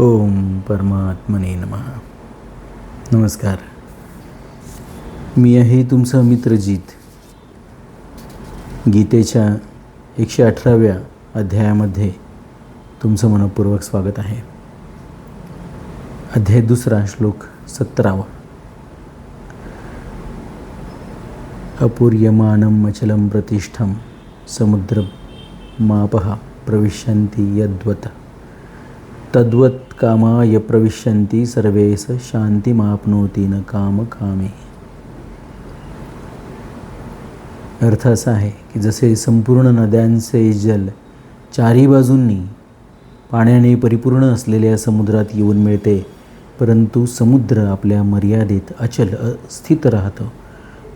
ओम परमात्मने नमः. नमस्कार. मी आहे तुमचा मित्रजीत गीतेच्या एकशे अठराव्या अध्यायामध्ये तुमचं मनपूर्वक स्वागत आहे. अध्याय दुसरा श्लोक सत्तरावा अपूर्यमानं अचलम प्रतिष्ठम समुद्र मापः प्रविशन्ति यद्वत. तद्वत् कामाय प्रविशन्ति सर्वेस शांतिमापनोती न काम कामे। अर्थ असा आहे की जसे संपूर्ण नद्यांचे जल चारी बाजूंनी पाण्याने परिपूर्ण असलेल्या समुद्रात येऊन मिळते परंतु समुद्र आपल्या मर्यादेत अचल स्थित राहतो.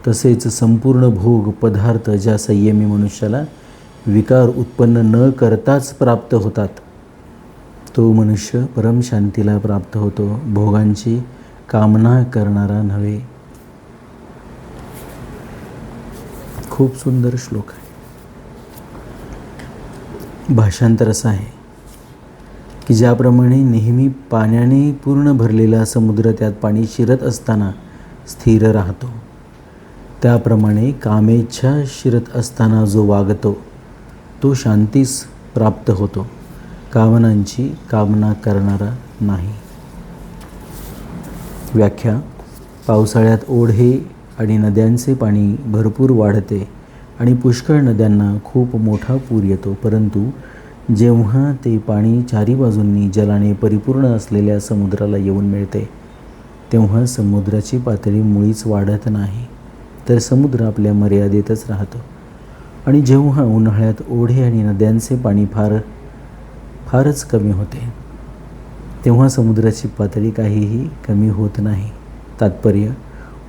तसेच संपूर्ण भोग पदार्थ ज्या संयमी मनुष्याला विकार उत्पन्न न करताच प्राप्त होतात तो मनुष्य परमशांतीला प्राप्त होतो भोगांची कामना करणारा नव्हे. खूप सुंदर श्लोक आहे. भाषांतर असं आहे की ज्याप्रमाणे नेहमी पाण्याने पूर्ण भरलेला समुद्र त्यात पाणी शिरत असताना स्थिर राहतो त्याप्रमाणे कामेच्छा शिरत असताना जो वागतो तो शांतीस प्राप्त होतो. कामनांची कामना करणारा नाही. व्याख्या पावसाळ्यात ओढे आणि नद्यांचे पाणी भरपूर वाढते आणि पुष्कळ नद्यांना खूप मोठा पूर येतो परंतु जेव्हा ते पाणी चारी बाजूंनी जलाने परिपूर्ण असलेल्या समुद्राला येऊन मिळते तेव्हा समुद्राची पातळी मुळीच वाढत नाही तर समुद्र आपल्या मर्यादेतच राहतो. आणि जेव्हा उन्हाळ्यात ओढे आणि नद्यांचे पाणी फार फारच कमी होते. तेव्हा समुद्राची पातळी काहीही कमी होत नाही. तात्पर्य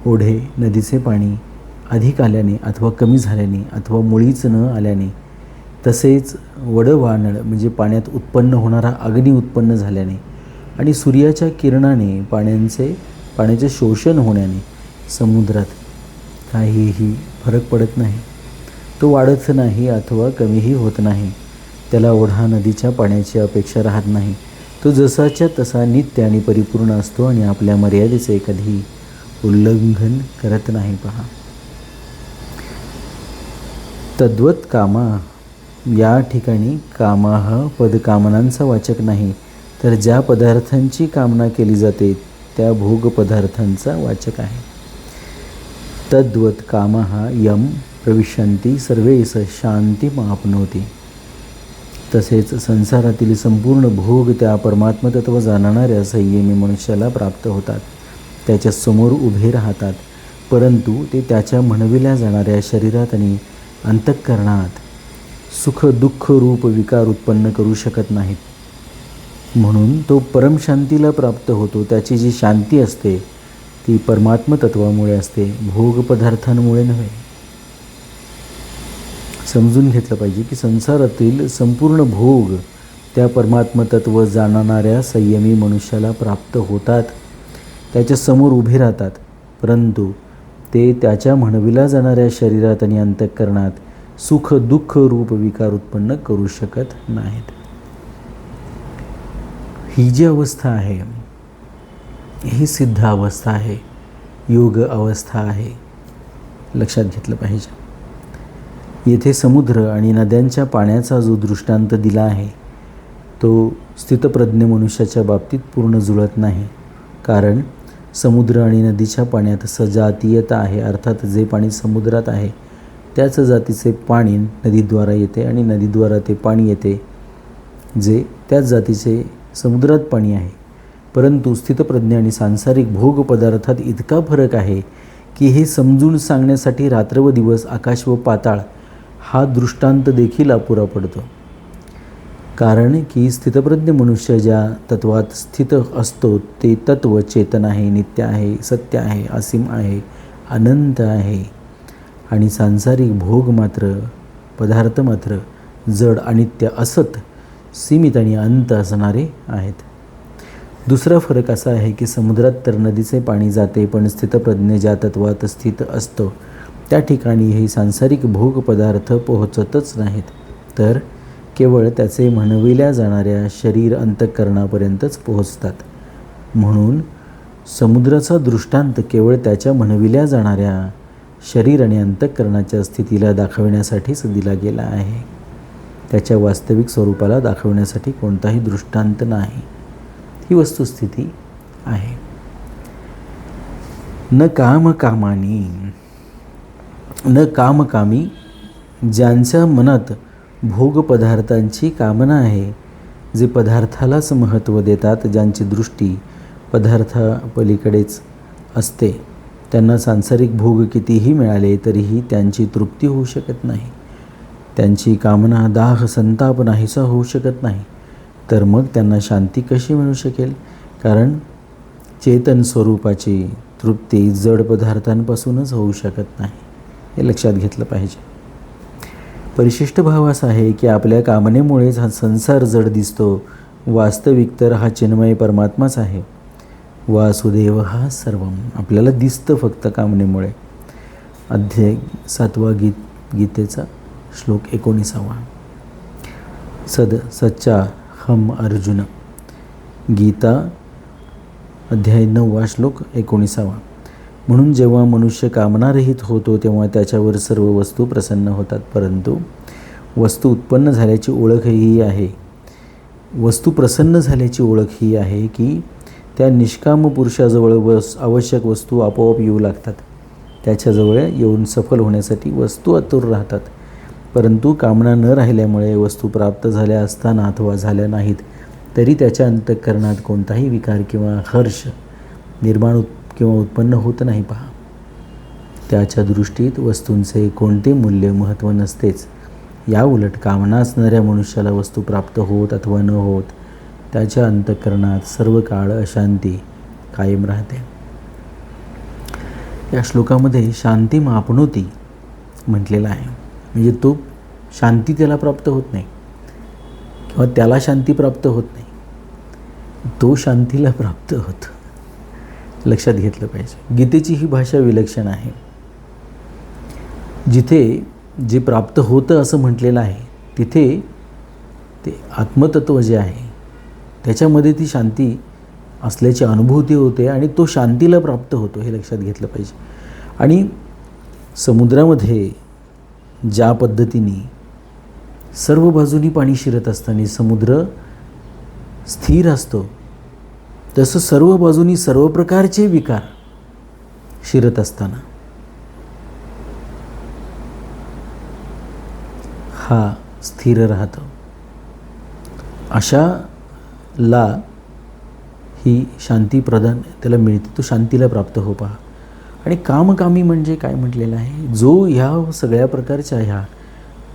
ओढे नदीचे पाणी अधिक आल्याने अथवा कमी झाल्याने अथवा मुळीच न आल्याने तसेच वडवानळ म्हणजे पाण्यात उत्पन्न होणारा अग्नी उत्पन्न झाल्याने आणि सूर्याच्या किरणाने पाण्यांचे पाण्याचे शोषण होण्याने समुद्रात काहीही फरक पडत नाही. तो वाढत नाही अथवा कमीही होत नाही. त्याला ओढा नदीच्या पाण्याची अपेक्षा राहत नाही. तो जसाच्या तसा नित्य आणि परिपूर्ण असतो आणि आपल्या मर्यादेचे कधी उल्लंघन करत नाही पहा. तद्वत कामा या ठिकाणी कामा पदकामनांचा वाचक नाही तर ज्या पदार्थांची कामना केली जाते त्या भोग पदार्थांचा वाचक आहे. तद्वत कामा हा यम प्रविशंती सर्वेस शांती मापनवती तसेच संसारातील संपूर्ण भोग त्या परमात्मतत्व जाणणाऱ्या संयमी मनुष्याला प्राप्त होतात. त्याच्यासमोर उभे राहतात परंतु ते त्याच्या म्हणविल्या जाणाऱ्या शरीरात आणि अंतःकरणात सुख दुःख रूप विकार उत्पन्न करू शकत नाहीत. म्हणून तो परमशांतीला प्राप्त होतो. त्याची जी शांती असते ती परमात्मतत्वामुळे असते भोग पदार्थांमुळे नव्हे. समजून घेतलं पाहिजे की संसारातील संपूर्ण भोग त्या परमात्मतत्व जाणणाऱ्या संयमी मनुष्याला प्राप्त होतात. त्याच्यासमोर उभे राहतात. परंतु ते त्याच्या म्हणविला जाणाऱ्या शरीरात आणि अंतःकरणात सुख दुःख रूप विकार उत्पन्न करू शकत नाहीत. ही जी अवस्था आहे ही सिद्ध अवस्था आहे. योग अवस्था आहे. लक्षात घेतलं पाहिजे. येथे समुद्र आणि नद्यांच्या पाण्याचा जो दृष्टांत दिला आहे तो स्थितप्रज्ञ मनुष्याच्या बाबतीत पूर्ण जुळत नाही. कारण समुद्र आणि नदीच्या पाण्यात सजातीयता आहे अर्थात जे पाणी समुद्रात आहे त्याच जातीचे पाणी नदीद्वारा येते आणि नदीद्वारा ते पाणी येते जे त्याच जातीचे समुद्रात पाणी आहे. परंतु स्थितप्रज्ञ आणि सांसारिक भोग पदार्थात इतका फरक आहे की हे समजून सांगण्यासाठी रात्र व दिवस आकाश व पाताळ हा दृष्टांत देखील अपुरा पडतो. कारण की स्थितप्रज्ञ मनुष्य ज्या तत्वात स्थित असतो ते तत्व चेतन आहे नित्य आहे सत्य आहे असीम आहे अनंत आहे. आणि सांसारिक भोग मात्र पदार्थ मात्र जड अनित्य असत सीमित आणि अंत असणारे आहेत. दुसरा फरक असा आहे की समुद्रात तर नदीचे पाणी जाते पण स्थितप्रज्ञ ज्या तत्वात स्थित असतो त्या ठिकाणी हे सांसारिक भोग पदार्थ पोहोचतच नाहीत तर केवळ त्याचे म्हणविल्या जाणाऱ्या शरीर अंतःकरणापर्यंतच पोहोचतात. म्हणून समुद्राचा दृष्टांत केवळ त्याच्या म्हणविल्या जाणाऱ्या शरीर आणि अंतःकरणाच्या स्थितीला दाखविण्यासाठीच दिला गेला आहे. त्याच्या वास्तविक स्वरूपाला दाखवण्यासाठी कोणताही दृष्टांत नाही. ही वस्तुस्थिती आहे. न काम कामानी न कामकामी ज्यांच्या मनात भोगपदार्थांची कामना आहे जे पदार्थालाच महत्त्व देतात ज्यांची दृष्टी पदार्थापलीकडेच असते त्यांना सांसारिक भोग कितीही मिळाले तरीही त्यांची तृप्ती होऊ शकत नाही. त्यांची कामना दाह संताप नाहीसा होऊ शकत नाही. तर मग त्यांना शांती कशी मिळू शकेल? कारण चेतन स्वरूपाची तृप्ती जड पदार्थांपासूनच होऊ शकत नाही. हे लक्षात घेतलं पाहिजे. परिशिष्ट भाव असा आहे की आपल्या कामनेमुळेच हा संसार जड दिसतो. वास्तविक तर हा चिन्मय परमात्माच आहे. वासुदेव हा सर्व आपल्याला दिसतं फक्त कामनेमुळे. अध्याय सातवा गीत गीतेचा श्लोक एकोणीसावा. सद सच्चा हम अर्जुन. गीता अध्याय नववा श्लोक एकोणीसावा. म्हणून जेव्हा मनुष्य कामनारहित होतो तेव्हा त्याच्यावर सर्व वस्तू प्रसन्न होतात. परंतु वस्तू उत्पन्न झाल्याची ओळख ही आहे. वस्तू प्रसन्न झाल्याची ओळख ही आहे की त्या निष्काम पुरुषाजवळ वस आवश्यक वस्तू आपोआप येऊ लागतात. त्याच्याजवळ येऊन सफल होण्यासाठी वस्तू आतुर राहतात. परंतु कामना न राहिल्यामुळे वस्तू प्राप्त झाल्या असताना अथवा झाल्या नाहीत तरी त्याच्या अंतःकरणात कोणताही विकार किंवा हर्ष निर्माण किंवा उत्पन्न होत नाही पहा. त्याच्या दृष्टीत वस्तूंचे कोणते मूल्य महत्त्व नसतेच. या उलट कामना असणाऱ्या मनुष्याला वस्तू प्राप्त होत अथवा न होत त्याच्या अंतःकरणात सर्व काळ अशांती कायम राहते. या श्लोकामध्ये शांती मापणोती म्हटलेला आहे. म्हणजे तो शांती त्याला प्राप्त होत नाही किंवा त्याला शांती प्राप्त होत नाही. तो शांतीला प्राप्त होतो. लक्षात घेतलं पाहिजे. गीतेची ही भाषा विलक्षण आहे. जिथे जे प्राप्त होतं असं म्हटलेलं आहे तिथे ते आत्मतत्व जे आहे त्याच्यामध्ये ती शांती असल्याची अनुभूती होते आणि तो शांतीला प्राप्त होतो हे लक्षात घेतलं पाहिजे. आणि समुद्रामध्ये ज्या पद्धतीने सर्व बाजूनी पाणी शिरत असताना समुद्र स्थिर असतो तसं सर्व बाजूनी सर्व प्रकारचे विकार शिरत असताना. हा स्थिर राहतो. अशाला ही शांती प्रदान त्याला मिळते तो शांतीला प्राप्त हो पहा. आणि कामकामी म्हणजे काय म्हटलेलं आहे? जो ह्या सगळ्या प्रकारच्या ह्या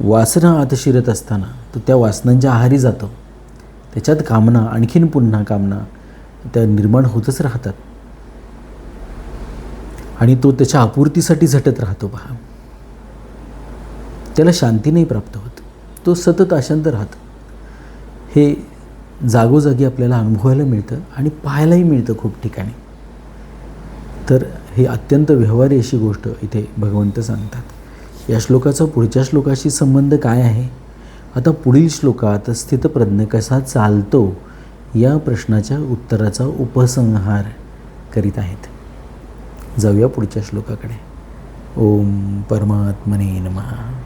वासना आत शिरत असताना तो त्या वासनांच्या आहारी जातो. त्याच्यात कामना आणखीन पुन्हा कामना त्या निर्माण होतच राहतात. आणि तो त्याच्या आपूर्तीसाठी झटत राहतो पहा. त्याला शांती नाही प्राप्त होत. तो सतत अशांत राहतो. हे जागोजागी आपल्याला अनुभवायला मिळतं आणि पाहायलाही मिळतं खूप ठिकाणी. तर हे अत्यंत व्यवहारी अशी गोष्ट इथे भगवंत सांगतात. या श्लोकाचा पुढच्या श्लोकाशी संबंध काय आहे? आता पुढील श्लोकात स्थितप्रज्ञ कसा चालतो? या प्रश्नाच्या उत्तराचा उपसंहार करीत आहेत. जाऊया पुढच्या श्लोकाकडे. ओम परमात्मने नमः.